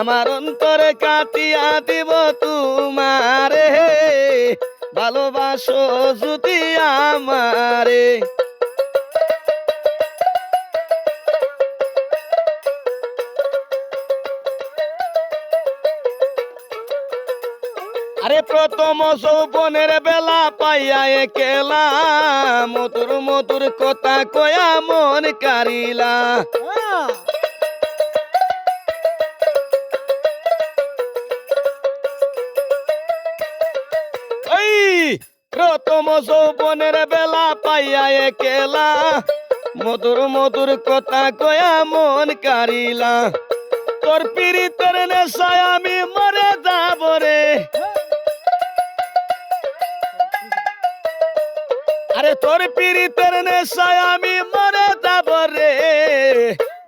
আমার অন্তরে কাটিয়া দিব তোমারে। ভালোবাসো যদি আমারে। আরে প্রথম যৌবনের বেলা পাইয়া একেলা, মধুর মধুর কথা কয়া মন কারিলা প্রথম যৌবনের বেলা পাইয়া একেলা। মধুর মধুর কথা কয়া মন কারিলা তোর পিরিতের নেশায় আমি মরে যাব রে। আরে তোর পিরিতের নেশায় আমি মরে যাব রে।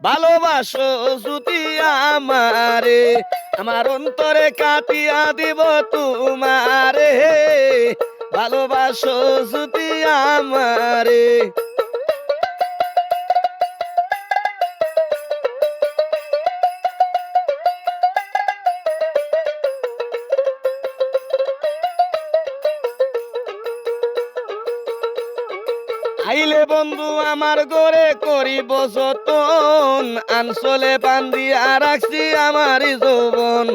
ভালোবাসো যদি আমারে, আমার অন্তরে কাটিয়া দিব তোমারে। ভালোবাসো যদি আমারে। আইলে বন্ধু আমার ঘরে করিব যতন। আনসলে বান্দিয়া রাখছি আমার যৌবন।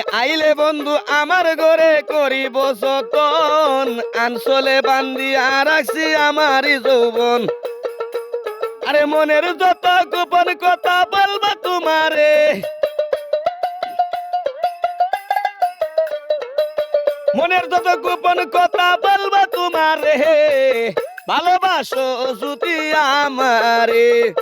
আইলে বন্ধু আমার ঘরে করিব যতন। আনসলে বান্দিয়া রাখছি আমার যৌবন। আরে মনের যত গোপন কথা বলবা তোমারে। মনের যত গোপন কথা বলবা তোমারে। ভালোবাসো যদি আমারে।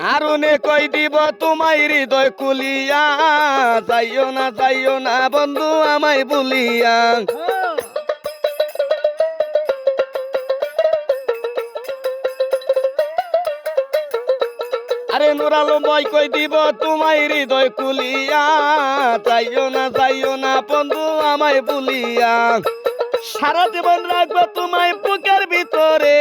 আরুনে কই দিব তোমায় হৃদয় কুলিয়া যাইও না যাইও না বন্ধু, আমায় বলিয়া। আরে নুরালো বই কই দিব তোমায় হৃদয় কুলিয়া যাইও না যাইও না বন্ধু, আমায় বলিয়া। সারা জীবন রাখব তোমায় বুকের ভিতরে।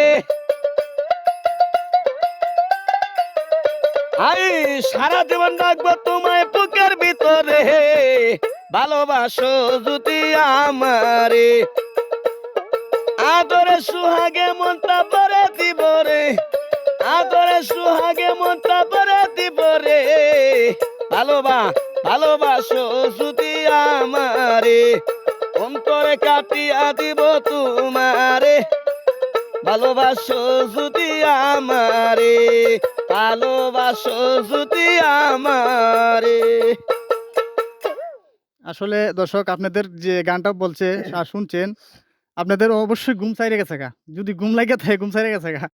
আই, সারা জীবন রাখব তোমায় বুকের ভিতরে। ভালোবাসো যদি আমারে। আদরে সুহাগে মনটা পরে দিব রে। আদরে সুহাগে মনটা পরে দিব রে। ভালোবা, ভালোবাসো যদি আমারে। অন্তরে কাটিয়া দিব তোমারে। ভালোবাসো যদি আমারে। ভালোবাসো যদি আমারে। আসলে দর্শক আপনাদের যে গানটা বলছে শুনছেন। আপনাদের অবশ্যই ঘুম চাইরে গেছে গা। যদি ঘুম লাগে থাকে ঘুম চাইরে গেছে গা।